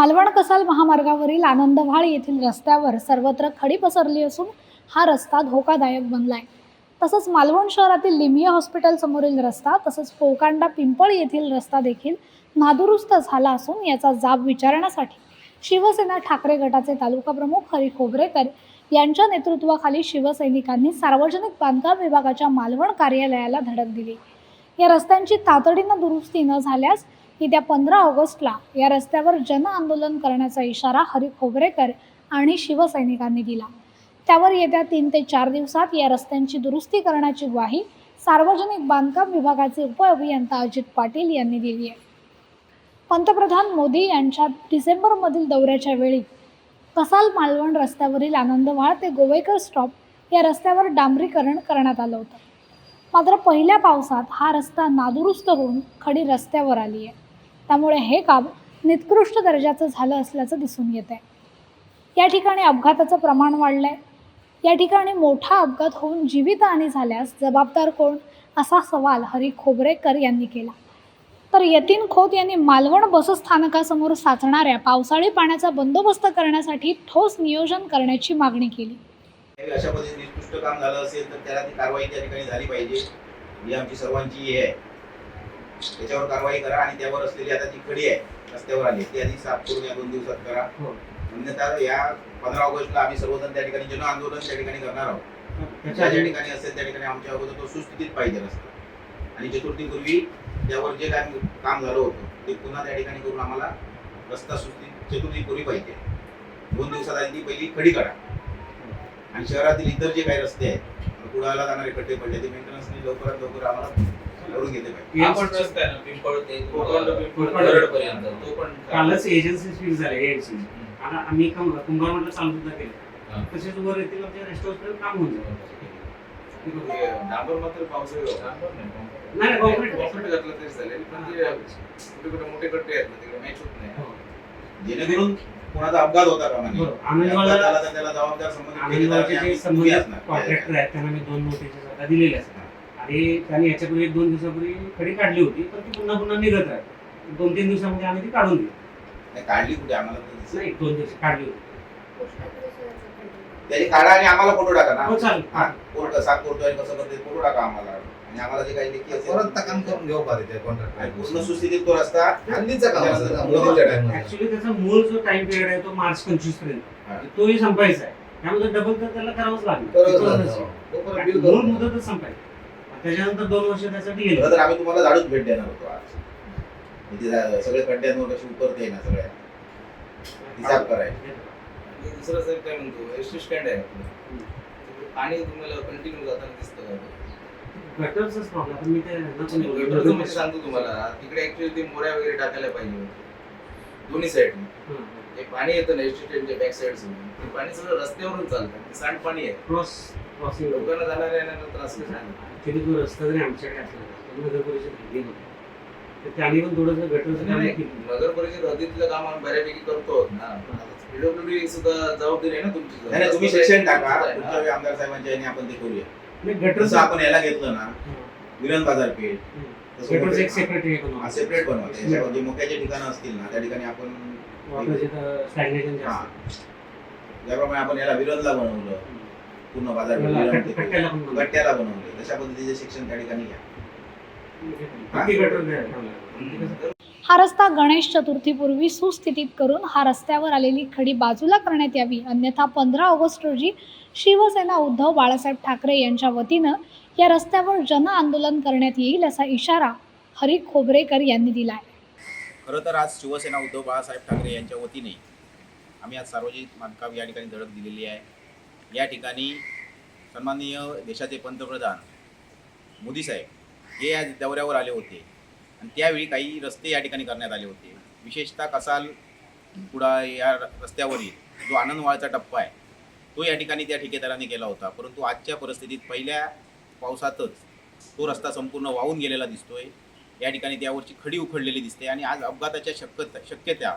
मालवण कसाल महामार्गावरील आनंदव्हाळ येथील रस्त्यावर सर्वत्र खडी पसरली असून हा रस्ता धोकादायक बनलाय. तसंच मालवण शहरातील लिमिया हॉस्पिटल समोरील रस्ता तसंच पोकांडा पिंपळ येथील रस्ता देखील नादुरुस्त झाला असून याचा जाब विचारण्यासाठी शिवसेना ठाकरे गटाचे तालुका प्रमुख हरी खोबरेकर यांच्या नेतृत्वाखाली शिवसैनिकांनी सार्वजनिक बांधकाम विभागाच्या मालवण कार्यालयाला धडक दिली. या रस्त्यांची तातडीनं दुरुस्ती न झाल्यास येत्या पंधरा ऑगस्टला या रस्त्यावर जन आंदोलन करण्याचा इशारा हरी खोबरेकर आणि शिवसैनिकांनी दिला. त्यावर येत्या तीन ते चार दिवसात या रस्त्यांची दुरुस्ती करण्याची ग्वाही सार्वजनिक बांधकाम विभागाचे उपअभियंता अजित पाटील यांनी दिली आहे. पंतप्रधान मोदी यांच्या डिसेंबरमधील दौऱ्याच्या वेळी कसाल मालवण रस्त्यावरील आनंदवाळ ते गोवेकर स्टॉप या रस्त्यावर डांबरीकरण करण्यात आलं होतं. मात्र पहिल्या पावसात हा रस्ता नादुरुस्त होऊन खडी रस्त्यावर आली आहे. त्यामुळे हे काम निकृष्ट दर्जाचं झालं असल्याचं दिसून येत आहे या ठिकाणी अपघाताचं प्रमाण वाढलं आहे या ठिकाणी मोठा अपघात होऊन जीवितहानी झाल्यास जबाबदार कोण? असा सवाल हरी खोबरेकर यांनी केला. तर यतीन खोत यांनी मालवण बसस्थानकासमोर साचणाऱ्या पावसाळी पाण्याचा बंदोबस्त करण्यासाठी ठोस नियोजन करण्याची मागणी केली. अशा पद्धतीने निकृष्ट काम झालं असेल तर त्याला ती कारवाई त्या ठिकाणी झाली पाहिजे. ही आमची सर्वांची हे आहे. त्याच्यावर कारवाई करा आणि त्यावर असलेली आता जी खडी आहे रस्त्यावर आली ती आधी साफ करून या दोन दिवसात करा. हो. अन्यथा या पंधरा ऑगस्टला आम्ही सर्वजण त्या ठिकाणी जन आंदोलन त्या ठिकाणी करणार आहोत. त्याच्या ज्या ठिकाणी असेल त्या ठिकाणी आमच्या अगोदर तो सुस्थितीत पाहिजे रस्ता. आणि चतुर्थीपूर्वी त्यावर जे काय काम झालं होतं ते पुन्हा त्या ठिकाणी करून आम्हाला रस्ता सुस्थित चतुर्थीपूर्वी पाहिजे. दोन दिवसात आधी ती पहिली खडी काढा. आणि शहरातील इतर जे काही रस्ते आहेत कुडाला जाणारे खड्डे पडले ते मेंटेनन्सने लवकरात लवकर आम्हाला पाहिजे. हा पण रस्ता आहे ना पिंपळ ते पिंपळ- पिंपळ- पर्यंत तो पण कालच एजन्सी फिक्स झाले एजन्सी आणि आम्ही कुंभारमधलं चालू सुद्धा हा. केलं तसेच वर येतील आमच्या रेस्टॉरंट काम होऊन जाईल. हे डांबर मात्र पावसाळी नाही. कॉन्क्रीट घातलं तरी चालेल पण ते कुठे कुठे मोठे कट्टे आहेत ना तिकडे मॅच होत नाही. हो. जेणेकरून कोणाचा अपघात होता आनंदवाला- तर त्याला जबाबदार संबंधित. कॉन्ट्रॅक्टर आहेत त्यांना मी दोन नोटिस असतात आणि त्यांनी याच्यापूर्वी एक दोन दिवसापूर्वी खडी काढली होती पण ती पुन्हा पुन्हा निघत आहे. दोन तीन दिवसामध्ये आम्ही ती काढून दिली नाही, काढली कुठे? आम्हाला दिसलं. नाही दोन दिवस काढली होती. त्याची काढा आणि आम्हाला फोटो टाका ना. हो चालेल. हा कोण कसा करतोय कसं करतोय फोटो टाका आम्हाला. आणि आम्हाला जे काही लेखी असेल परत काम करून घेऊ पाहिजे त्या आणि कॉन्ट्रॅक्ट पूर्ण सुस्थितीत तो रस्ता हल्लीचं काम असतं. का? time ऍक्च्युली त्याचा मूळ जो टाइम पिरियड आहे तो मार्च पंचवीस हा. पर्यंत तोही संपायचा आहे. त्यामध्ये डबल तर त्याला करावंच लागेल. करावंच. तोपर्यंत बिल मूळ करून मुदतच संपायची. त्याच्यानंतर दोन वर्ष त्यासाठी गेले. तर आम्ही तुम्हाला झाडूच भेट देणार होतो आज. इथे जा- सगळे खड्ड्यांवर कशी उतरते ना सगळ्या. हिसाब करायचा आणि दुसरं सर काय म्हणतो एस टी स्टँड आहे आपलं. पाणी तुम्हाला कंटिन्यू जाताना दिसतं का? गटरचाच प्रॉब्लेम मी ते. गटरचं म्हणजे सांगतो तुम्हाला तिकडे ऍक्च्युली ते मोऱ्या वगैरे टाकायला पाहिजे होते. दोन्ही साईड हं. जे पाणी येतं ना एस टी स्टँडच्या बॅक साईड ते पाणी सगळं रस्त्यावरून चालतं. ते सांडपाणी आहे. क्रॉस क्रॉसिंग लोकांना जाणाऱ्या येण्याला त्रास ऍक्च्युली तो रस्ता जरी आमच्याकडे असला तर नगर परिषद होता. तर त्यांनी पण थोडंसं केलं. नगर परिषद हद्दीतलं काम आम्ही बऱ्यापैकी करतो. ना पीडब्ल्यूडी सुद्धा जबाबदारी आहे ना तुमची? नाही तुम्ही शिक्षण टाका. वेळी आमदार साहेबांच्या याने आपण ते करूया. गटरचं आपण याला घेतलं ना. विरण बाजारपेठ सेपरेट हे बनवा. जे मोक्याचे ठिकाणं असतील ना त्या ठिकाणी आपण. ज्याप्रमाणे आपण याला विरणला बनवलं पूर्ण बनवा. गट्ट्याला बनवलं तशा पद्धतीचे शिक्षण त्या ठिकाणी घ्या. हा? रस्ता गणेश चतुर्थीपूर्वी सुस्थितीत करून हा रस्त्यावर आलेली खडी बाजूला करण्यात यावी. अन्यथा पंधरा ऑगस्ट रोजी शिवसेना उद्धव बाळासाहेब ठाकरे यांच्या वतीनं या रस्त्यावर जन आंदोलन करण्यात येईल असा इशारा हरी खोबरेकर यांनी दिला आहे खरं तर आज शिवसेना उद्धव बाळासाहेब ठाकरे यांच्या वतीने आम्ही आज सार्वजनिक बांधकाम या ठिकाणी धडक दिलेली आहे. या ठिकाणी सन्माननीय देशाचे पंतप्रधान मोदी साहेब हे या दौऱ्यावर आले होते. आणि त्यावेळी काही रस्ते या ठिकाणी करण्यात आले होते. विशेषतः कसाल कुडा या रस्त्यावरील जो आनंदवाळचा टप्पा आहे तो या ठिकाणी त्या ठेकेदाराने केला होता. परंतु आजच्या परिस्थितीत पहिल्या पावसातच तो रस्ता संपूर्ण वाहून गेलेला दिसतोय. या ठिकाणी त्यावरची खडी उखडलेली दिसते आणि आज अपघाताच्या शक्यता शक्यता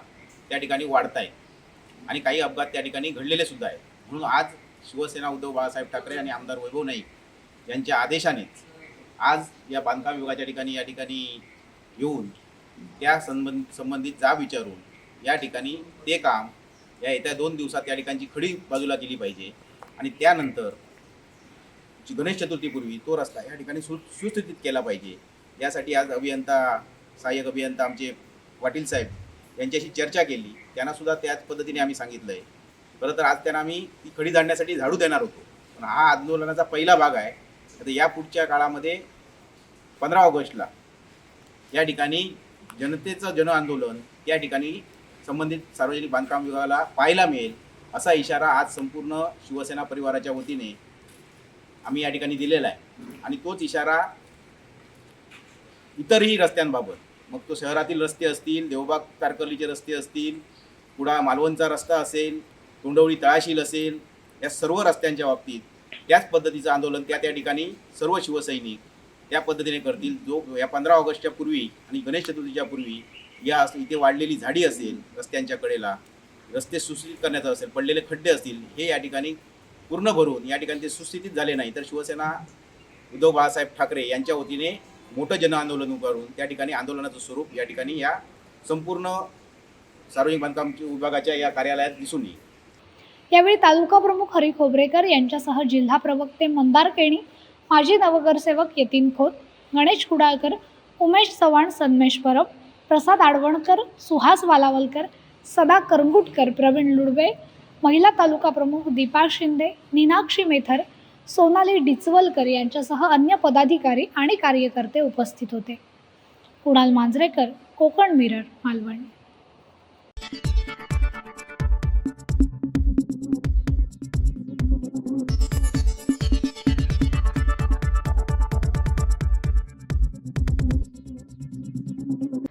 त्या ठिकाणी वाढत आहेत आणि काही अपघात त्या ठिकाणी घडलेले सुद्धा आहेत. म्हणून आज शिवसेना उद्धव बाळासाहेब ठाकरे आणि आमदार वैभव नाईक यांच्या आदेशानेच आज या बांधकाम विभागाच्या ठिकाणी या ठिकाणी येऊन त्या संबंध संबंधित जा विचारून या ठिकाणी ते काम या येत्या दोन दिवसात या ठिकाणची खडी बाजूला केली पाहिजे आणि त्यानंतर गणेश चतुर्थीपूर्वी तो रस्ता या ठिकाणी सु सुस्थितीत केला पाहिजे. यासाठी आज अभियंता सहाय्यक अभियंता आमचे पाटील साहेब यांच्याशी चर्चा केली. त्यांनासुद्धा त्याच पद्धतीने आम्ही सांगितलं आहे खरं तर आज त्यांना आम्ही ती खडी जाणण्यासाठी झाडू देणार होतो. पण हा आंदोलनाचा पहिला भाग आहे. आता या पुढच्या काळामध्ये पंधरा ऑगस्टला या ठिकाणी जनतेचं जन आंदोलन या ठिकाणी संबंधित सार्वजनिक बांधकाम विभागाला पाहायला मिळेल असा इशारा आज संपूर्ण शिवसेना परिवाराच्या वतीने आम्ही या ठिकाणी दिलेला आहे. आणि तोच इशारा इतरही रस्त्यांबाबत मग तो शहरातील रस्ते असतील देवबाग तारकर्लीचे रस्ते असतील कुडा मालवणचा रस्ता असेल तोंडवळी तळाशील असेल या सर्व रस्त्यांच्या बाबतीत. त्याच पद्धतीचं आंदोलन त्या त्या ठिकाणी सर्व शिवसैनिक त्या पद्धतीने करतील. जो या पंधरा ऑगस्टच्या पूर्वी आणि गणेश चतुर्थीच्या पूर्वी या इथे वाढलेली झाडी असेल रस्त्यांच्या कडेला रस्ते सुस्थित करण्याचं असेल पडलेले खड्डे असतील हे या ठिकाणी पूर्ण भरून या ठिकाणी ते सुस्थितीत झाले नाही तर शिवसेना उद्धव बाळासाहेब ठाकरे यांच्या वतीने मोठं जनआंदोलन उभारून त्या ठिकाणी आंदोलनाचं स्वरूप या ठिकाणी या संपूर्ण सार्वजनिक बांधकाम विभागाच्या या कार्यालयात दिसून येईल. यावेळी तालुका प्रमुख हरी खोबरेकर यांच्यासह जिल्हा प्रवक्ते मंदार केणी माजी नवगरसेवक यतीन खोत गणेश कुडाळकर उमेश चव्हाण सन्मेश परब प्रसाद आडवणकर सुहास वालावलकर सदा करंगुटकर प्रवीण लुडवे महिला तालुका प्रमुख दीपा शिंदे नीनाक्षी मेथर सोनाली डिचवलकर यांच्यासह अन्य पदाधिकारी आणि कार्यकर्ते उपस्थित होते. कुणाल मांजरेकर कोकण मिरर मालवण.